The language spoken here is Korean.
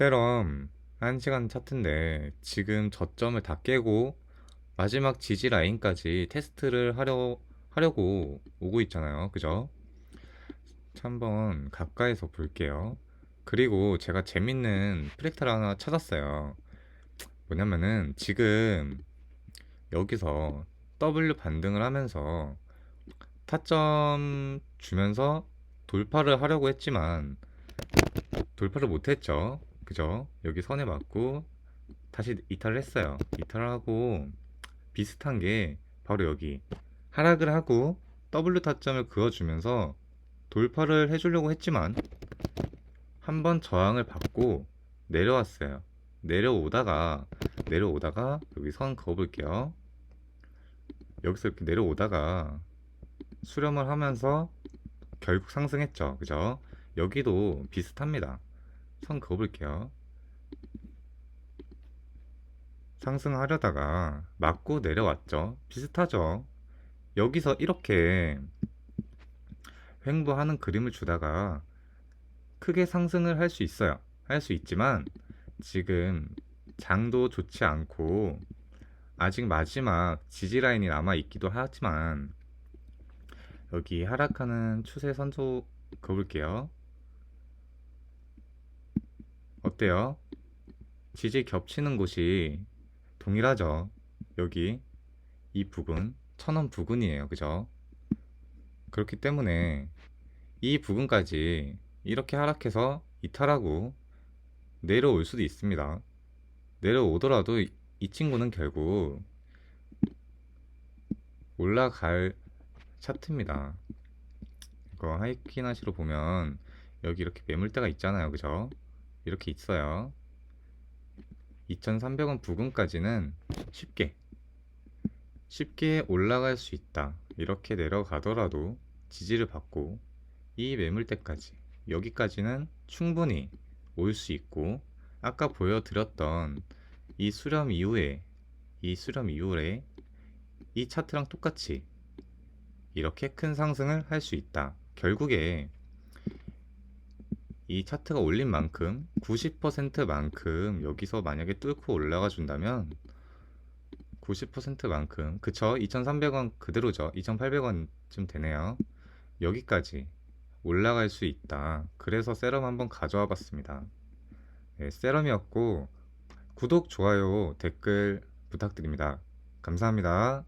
세럼 1시간 차트인데 지금 저점을 다 깨고 마지막 지지 라인까지 테스트를 하려, 하려고 오고 있잖아요. 그죠? 자, 한번 가까이서 볼게요. 그리고 제가 재밌는 프랙탈 하나 찾았어요. 뭐냐면은 지금 여기서 W 반등을 하면서 타점 주면서 돌파를 하려고 했지만 돌파를 못했죠. 그죠? 여기 선에 맞고 다시 이탈을 했어요. 이탈을 하고 비슷한 게 바로 여기 하락을 하고 W 타점을 그어주면서 돌파를 해주려고 했지만 한 번 저항을 받고 내려왔어요. 내려오다가 내려오다가 여기 선 그어볼게요. 여기서 이렇게 내려오다가 수렴을 하면서 결국 상승했죠. 그죠? 여기도 비슷합니다. 선 그어볼게요. 상승하려다가 맞고 내려왔죠. 비슷하죠. 여기서 이렇게 횡보하는 그림을 주다가 크게 상승을 할 수 있어요. 할 수 있지만 지금 장도 좋지 않고 아직 마지막 지지 라인이 남아 있기도 하지만 여기 하락하는 추세 선조 그어볼게요. 어때요? 지지 겹치는 곳이 동일하죠. 여기 이 부근 천원 부근이에요. 그죠? 그렇기 때문에 이 부근까지 이렇게 하락해서 이탈하고 내려올 수도 있습니다. 내려오더라도 이- 이 친구는 결국 올라갈 차트입니다. 이거 하이키나시로 보면 여기 이렇게 매물대가 있잖아요. 그죠? 이렇게 있어요. 2,300원 부근까지는 쉽게 쉽게 올라갈 수 있다. 이렇게 내려가더라도 지지를 받고 이 매물대까지 여기까지는 충분히 올 수 있고 아까 보여드렸던 이 수렴 이후에 이 수렴 이후에 이 차트랑 똑같이 이렇게 큰 상승을 할 수 있다. 결국에 이 차트가 올린 만큼 90%만큼 여기서 만약에 뚫고 올라가 준다면 90%만큼 그쵸? 2,300원 그대로죠. 2,800원쯤 되네요. 여기까지 올라갈 수 있다. 그래서 세럼 한번 가져와 봤습니다. 네, 세럼이었고 구독 좋아요 댓글 부탁드립니다. 감사합니다